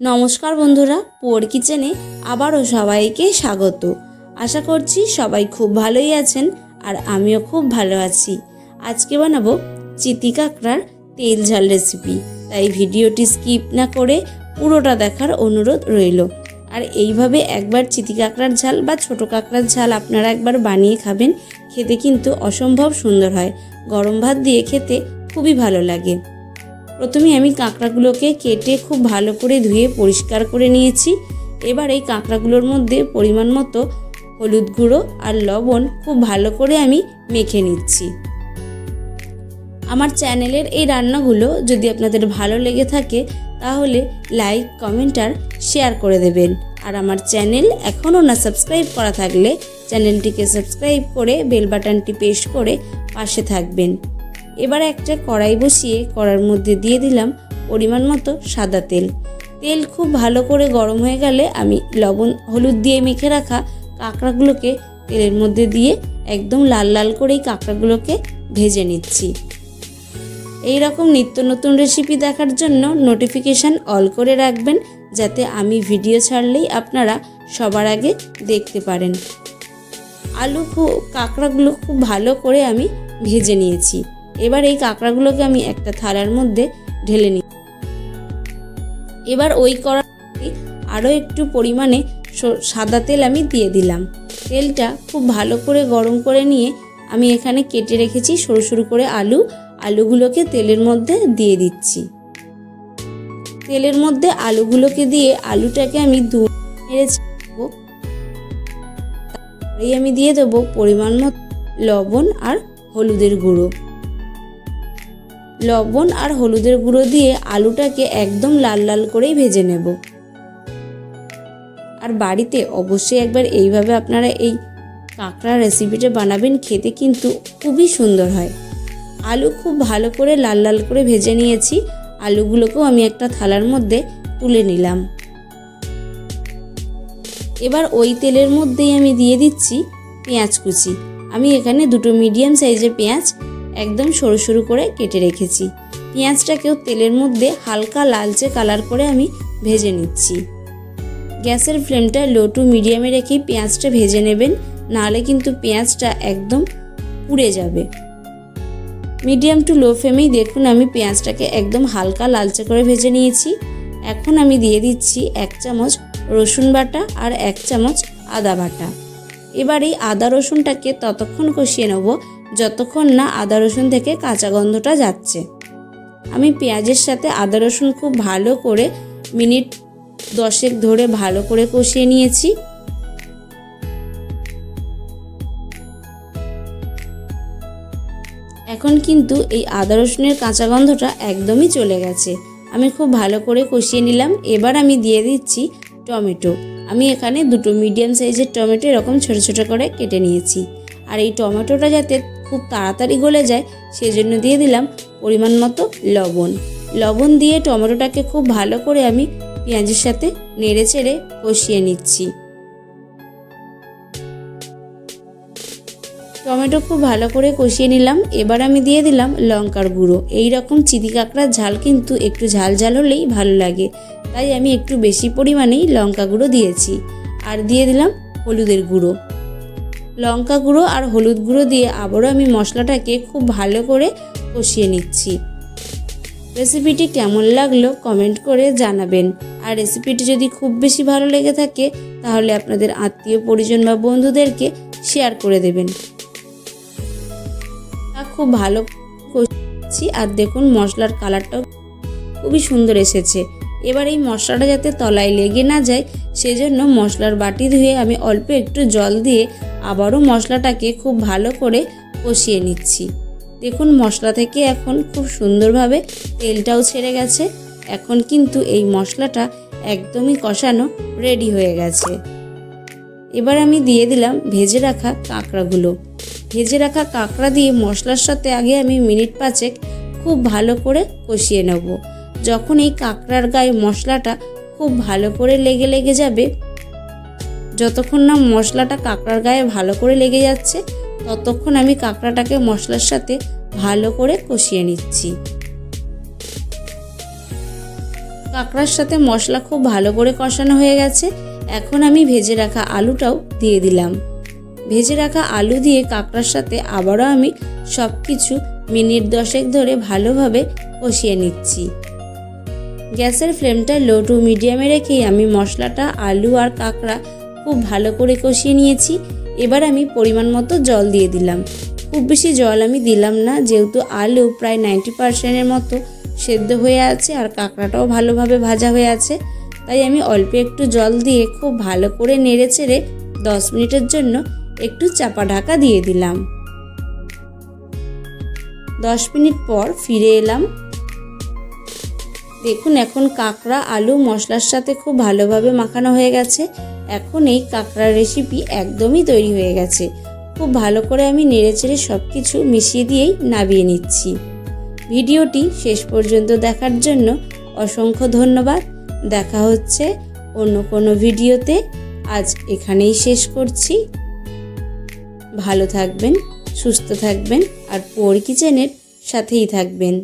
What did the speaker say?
নমস্কার বন্ধুরা, পোর কিচেনে আবারও সবাইকে স্বাগত। আশা করছি সবাই খুব ভালোই আছেন আর আমিও খুব ভালো আছি। আজকে বানাবো চিতি কাঁকড়ার তেল ঝাল রেসিপি তাই ভিডিওটি স্কিপ না করে পুরোটা দেখার অনুরোধ রইল। আর এইভাবে একবার চিতি কাঁকড়ার ঝাল বা ছোট কাঁকড়ার ঝাল আপনারা একবার বানিয়ে খাবেন, খেতে কিন্তু অসম্ভব সুন্দর হয়। গরম ভাত দিয়ে খেতে খুবই ভালো লাগে। প্রথমে আমি কাঁকড়াগুলোকে কেটে খুব ভালো করে ধুয়ে পরিষ্কার করে নিয়েছি। এবার এই কাঁকড়াগুলোর মধ্যে পরিমাণ মতো হলুদ গুঁড়ো আর লবণ খুব ভালো করে আমি মেখে নিচ্ছি। আমার চ্যানেলের এই রান্নাগুলো যদি আপনাদের ভালো লেগে থাকে, তাহলে লাইক, কমেন্ট আর শেয়ার করে দেবেন। আর আমার চ্যানেল এখনও না সাবস্ক্রাইব করা থাকলে চ্যানেলটিকে সাবস্ক্রাইব করে বেল বাটনটি প্রেস করে পাশে থাকবেন। এবার একটা কড়াই বসিয়ে কড়ার মধ্যে দিয়ে দিলাম পরিমাণ মতো সাদা তেল। তেল খুব ভালো করে গরম হয়ে গেলে আমি লবণ, হলুদ দিয়ে মেখে রাখা কাঁকড়াগুলোকে তেলের মধ্যে দিয়ে একদম লাল লাল করেই কাঁকড়াগুলোকে ভেজে নিচ্ছি। এই রকম নিত্য নতুন রেসিপি দেখার জন্য নোটিফিকেশান অল করে রাখবেন যাতে আমি ভিডিও ছাড়লেই আপনারা সবার আগে দেখতে পারেন। আলু খুব কাঁকড়াগুলো খুব ভালো করে আমি ভেজে নিয়েছি। এবার এই কাঁকড়াগুলোকে আমি একটা থালার মধ্যে ঢেলে নিই। এবার ওই কড়াই আরও একটু পরিমাণে সাদা তেল আমি দিয়ে দিলাম। তেলটা খুব ভালো করে গরম করে নিয়ে আমি এখানে কেটে রেখেছি সরু সরু করে আলু। আলুগুলোকে তেলের মধ্যে দিয়ে দিচ্ছি। তেলের মধ্যে আলুগুলোকে দিয়ে আলুটাকে আমি দু আমি দিয়ে দেবো পরিমাণ মতো লবণ আর হলুদের গুঁড়ো। লবণ আর হলুদের গুঁড়ো দিয়ে আলুটাকে একদম লাল লাল করেই ভেজে নেব। আর বাড়িতে অবশ্যই একবার এইভাবে আপনারা এই কাঁকড়া রেসিপিটা বানাবেন, খেতে কিন্তু খুবই সুন্দর হয়। আলু খুব ভালো করে লাল লাল করে ভেজে নিয়েছি। আলুগুলোকেও আমি একটা থালার মধ্যে তুলে নিলাম। এবার ওই তেলের মধ্যেই আমি দিয়ে দিচ্ছি পেঁয়াজ কুচি। আমি এখানে দুটো মিডিয়াম সাইজের পেঁয়াজ একদম সরু সরু করে কেটে রেখেছি। পেঁয়াজটাকেও তেলের মধ্যে হালকা লালচে কালার করে আমি ভেজে নিচ্ছি। গ্যাসের ফ্লেমটা লো টু মিডিয়ামে রেখেই পেঁয়াজটা ভেজে নেবেন, নাহলে কিন্তু পেঁয়াজটা একদম পুড়ে যাবে। মিডিয়াম টু লো ফ্লেমেই দেখুন আমি পেঁয়াজটাকে একদম হালকা লালচে করে ভেজে নিয়েছি। এখন আমি দিয়ে দিচ্ছি এক চামচ রসুন বাটা আর এক চামচ আদা বাটা। এবার এই আদা রসুনটাকে ততক্ষণ কষিয়ে নেব যতক্ষণ না আদা রসুন থেকে কাঁচা গন্ধটা যাচ্ছে। আমি পেঁয়াজের সাথে আদা রসুন খুব ভালো করে মিনিট দশেক ধরে ভালো করে কষিয়ে নিয়েছি। এখন কিন্তু এই আদা রসুনের কাঁচা গন্ধটা একদমই চলে গেছে। আমি খুব ভালো করে কষিয়ে নিলাম। এবার আমি দিয়ে দিচ্ছি টমেটো। আমি এখানে দুটো মিডিয়াম সাইজের টমেটো এরকম ছোটো ছোটো করে কেটে নিয়েছি। আর এই টমেটোটা যাতে খুব তাড়াতাড়ি গলে যায় সেই জন্য দিয়ে দিলাম পরিমাণ মতো লবণ। লবণ দিয়ে টমেটোটাকে খুব ভালো করে আমি পেঁয়াজের সাথে নেড়ে চেড়ে কষিয়ে নিচ্ছি। টমেটো খুব ভালো করে কষিয়ে নিলাম, এবার আমি দিয়ে দিলাম লঙ্কার গুঁড়ো। এই রকম চিদি কাঁকড়ার ঝাল কিন্তু একটু ঝাল ঝাল হলেই ভালো লাগে, তাই আমি একটু বেশি পরিমাণেই লঙ্কা গুঁড়ো দিয়েছি। আর দিয়ে দিলাম হলুদের গুঁড়ো। লঙ্কা গুঁড়ো আর হলুদ গুঁড়ো দিয়ে আবারও আমি মশলাটাকে খুব ভালো করে কষিয়ে নিচ্ছি। রেসিপিটি কেমন লাগল কমেন্ট করে জানাবেন। আর রেসিপিটি যদি খুব বেশি ভালো লেগে থাকে, তাহলে আপনাদের আত্মীয়, পরিজন বা বন্ধুদেরকে শেয়ার করে দেবেন। তা খুব ভালো করছি আর দেখুন, মশলার কালারটাও খুবই সুন্দর এসেছে। এবার এই মশলাটা যাতে তলায় লেগে না যায়, সেজন্য মশলার বাটি ধুয়ে আমি অল্প একটু জল দিয়ে আবারও মশলাটাকে খুব ভালো করে কষিয়ে নিচ্ছি। দেখুন, মশলা থেকে এখন খুব সুন্দরভাবে তেলটাও ছেড়ে গেছে। এখন কিন্তু এই মশলাটা একদমই কষানো রেডি হয়ে গেছে। এবার আমি দিয়ে দিলাম ভেজে রাখা কাঁকড়াগুলো। ভেজে রাখা কাঁকড়া দিয়ে মশলার সাথে আগে আমি মিনিট পাঁচেক খুব ভালো করে কষিয়ে নেব। যখন এই কাঁকড়ার গায়ে মশলাটা খুব ভালো করে লেগে লেগে যাবে, যতক্ষণ না মশলাটা কাঁকড়ার গায়ে ভালো করে লেগে যাচ্ছে, ততক্ষণ আমি কাঁকড়াটাকে মশলার সাথে ভালো করে কষিয়ে নিচ্ছি। কাঁকড়ার সাথে মশলা খুব ভালো করে কষানো হয়ে গেছে, এখন আমি ভেজে রাখা আলুটাও দিয়ে দিলাম। ভেজে রাখা আলু দিয়ে কাঁকড়ার সাথে আবারও আমি সব কিছু মিনিট দশেক ধরে ভালোভাবে কষিয়ে নিচ্ছি। গ্যাসের ফ্লেমটা লো টু মিডিয়ামে রেখেই আমি মশলাটা, আলু আর কাঁকড়া খুব ভালো করে কষিয়ে নিয়েছি। এবার আমি পরিমাণ মতো জল দিয়ে দিলাম। খুব বেশি জল আমি দিলাম না, যেহেতু আলু প্রায় নাইনটি পার্সেন্টের মতো সেদ্ধ হয়ে আছে আর কাঁকড়াটাও ভালোভাবে ভাজা হয়ে আছে। তাই আমি অল্প একটু জল দিয়ে খুব ভালো করে নেড়ে চেড়ে দশ মিনিটের জন্য একটু চাপা ঢাকা দিয়ে দিলাম। দশ মিনিট পর ফিরে এলাম। দেখুন, এখন কাঁকড়া, আলু, মশলার সাথে খুব ভালোভাবে মাখানো হয়ে গেছে। এখন এই কাঁকড়ার রেসিপি একদমই তৈরি হয়ে গেছে। খুব ভালো করে আমি নেড়েচেড়ে সব কিছু মিশিয়ে দিয়েই নাবিয়ে নিচ্ছি। ভিডিওটি শেষ পর্যন্ত দেখার জন্য অসংখ্য ধন্যবাদ। দেখা হচ্ছে অন্য কোনো ভিডিওতে। আজ এখানেই শেষ করছি। ভালো থাকবেন, সুস্থ থাকবেন, আর পোর কিচেনের সাথেই থাকবেন।